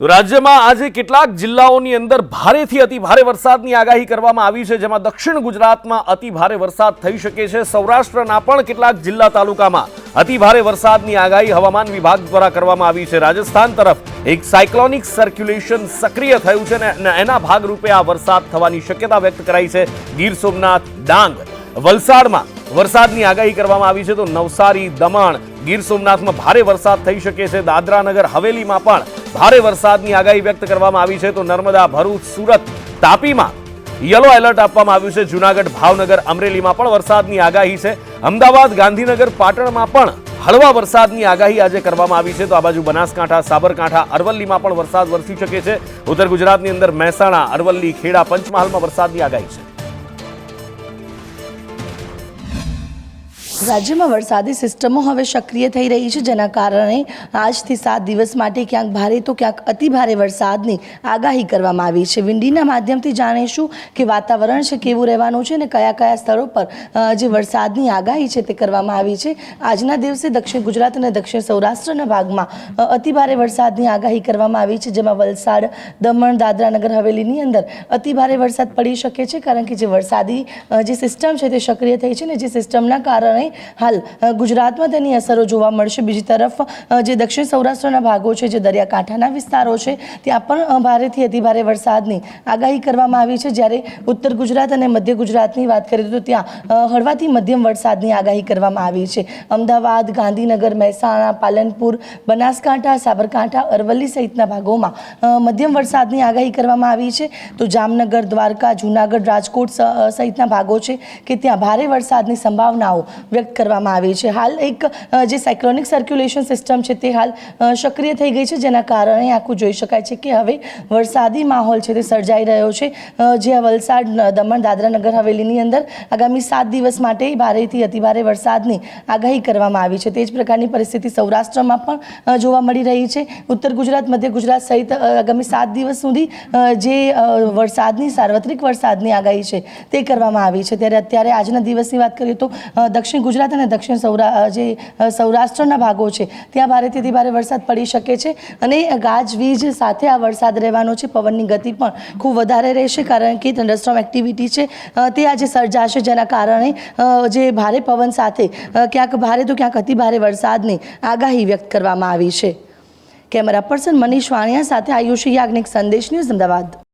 રાજ્યમાં આજે કેટલાક જિલ્લાઓની અંદર ભારેથી અતિ ભારે વરસાદની આગાહી કરવામાં આવી છે, જેમાં દક્ષિણ ગુજરાતમાં અતિ ભારે વરસાદ થઈ શકે છે. સૌરાષ્ટ્રના પણ કેટલાક જિલ્લા તાલુકામાં અતિ ભારે વરસાદની આગાહી હવામાન વિભાગ દ્વારા કરવામાં આવી છે. રાજસ્થાન તરફ એક સાયક્લોનિક સર્ક્યુલેશન સક્રિય થયું છે અને એના ભાગરૂપે આ વરસાદ થવાની શક્યતા વ્યક્ત કરાઈ છે. ગીર સોમનાથ, ડાંગ, વલસાડમાં વરસાદની આગાહી કરવામાં આવી છે. તો નવસારી, દમણ, ગીર સોમનાથમાં ભારે વરસાદ થઈ શકે છે. દાદરા નગર હવેલીમાં પણ ભારે વરસાદની આગાહી વ્યક્ત કરવામાં આવી છે તો નર્મદા, ભરૂચ, સુરત તાપીમાં યલો એલર્ટ આપવામાં આવ્યું છે. જુનાગઢ, ભાવનગર, અમરેલીમાં પણ વરસાદની આગાહી છે. અમદાવાદ, ગાંધીનગર, પાટણમાં પણ હળવા વરસાદની આગાહી આજે કરવામાં આવી છે. તો આ બાજુ બનાસકાંઠા, સાબરકાંઠા, અરવલ્લીમાં પણ વરસાદ વરસી શકે છે. ઉત્તર ગુજરાતની અંદર મહેસાણા, અરવલ્લી, ખેડા, પંચમહાલમાં વરસાદની આગાહી છે. રાજ્યમાં વરસાદી સિસ્ટમો હવે સક્રિય થઈ રહી છે, જેના કારણે આજથી સાત દિવસ માટે ક્યાંક ભારે તો ક્યાંક અતિ ભારે વરસાદની આગાહી કરવામાં આવી છે. વિંડીના માધ્યમથી જાણીશું કે વાતાવરણ છે, કેવું રહેવાનું છે અને કયા કયા સ્થળો પર જે વરસાદની આગાહી છે તે કરવામાં આવી છે. આજના દિવસે દક્ષિણ ગુજરાત અને દક્ષિણ સૌરાષ્ટ્રના ભાગમાં અતિ ભારે વરસાદની આગાહી કરવામાં આવી છે, જેમાં વલસાડ, દમણ, દાદરા નગર હવેલીની અંદર અતિ ભારે વરસાદ પડી શકે છે, કારણ કે જે વરસાદી જે સિસ્ટમ છે તે સક્રિય થઈ છે ને જે સિસ્ટમના કારણે હાલ ગુજરાતમાં તેની અસરો જોવા મળશે. બીજી તરફ જે દક્ષિણ સૌરાષ્ટ્રના ભાગો છે, જે દરિયાકાંઠાના વિસ્તારો છે, ત્યાં પણ ભારેથી અતિભારે વરસાદની આગાહી કરવામાં આવી છે. જ્યારે ઉત્તર ગુજરાત અને મધ્ય ગુજરાતની વાત કરીએ તો ત્યાં હળવાથી મધ્યમ વરસાદની આગાહી કરવામાં આવી છે. અમદાવાદ, ગાંધીનગર, મહેસાણા, પાલનપુર, બનાસકાંઠા, સાબરકાંઠા, અરવલ્લી સહિતના ભાગોમાં મધ્યમ વરસાદની આગાહી કરવામાં આવી છે. તો જામનગર, દ્વારકા, જૂનાગઢ, રાજકોટ સહિતના ભાગો છે કે ત્યાં ભારે વરસાદની સંભાવનાઓ વ્યક્ત કરવામાં આવી છે. હાલ એક જે સાયક્લોનિક સર્ક્યુલેશન સિસ્ટમ છે તે હાલ સક્રિય થઈ ગઈ છે, જેના કારણે આખું જોઈ શકાય છે કે હવે વરસાદી માહોલ છે તે સર્જાઈ રહ્યો છે. જે વલસાડ દમણ, દાદરા નગર હવેલીની અંદર આગામી સાત દિવસ માટે ભારેથી અતિભારે વરસાદની આગાહી કરવામાં આવી છે. તે જ પ્રકારની પરિસ્થિતિ સૌરાષ્ટ્રમાં પણ જોવા મળી રહી છે. ઉત્તર ગુજરાત, મધ્ય ગુજરાત સહિત આગામી સાત દિવસ સુધી જે વરસાદની, સાર્વત્રિક વરસાદની આગાહી છે તે કરવામાં આવી છે. ત્યારે અત્યારે આજના દિવસની વાત કરીએ તો દક્ષિણ ગુજરાત અને દક્ષિણ સૌરા જે સૌરાષ્ટ્રના ભાગો છે, ત્યાં ભારેથી ભારે વરસાદ પડી શકે છે અને ગાજવીજ સાથે આ વરસાદ રહેવાનો છે. પવનની ગતિ પણ ખૂબ વધારે રહેશે કારણ કે થંડરસ્ટોમ એક્ટિવિટી છે. તે આજે સર્જાશે જેના કારણે જે ભારે પવન સાથે ક્યાંક ભારે તો ક્યાંક અતિ ભારે વરસાદની આગાહી વ્યક્ત કરવામાં આવી છે. કેમેરા પર્સન મનીષ વાણિયા સાથે આયુષી યાજ્ઞિક સંદેશ ન્યૂઝ અમદાવાદ.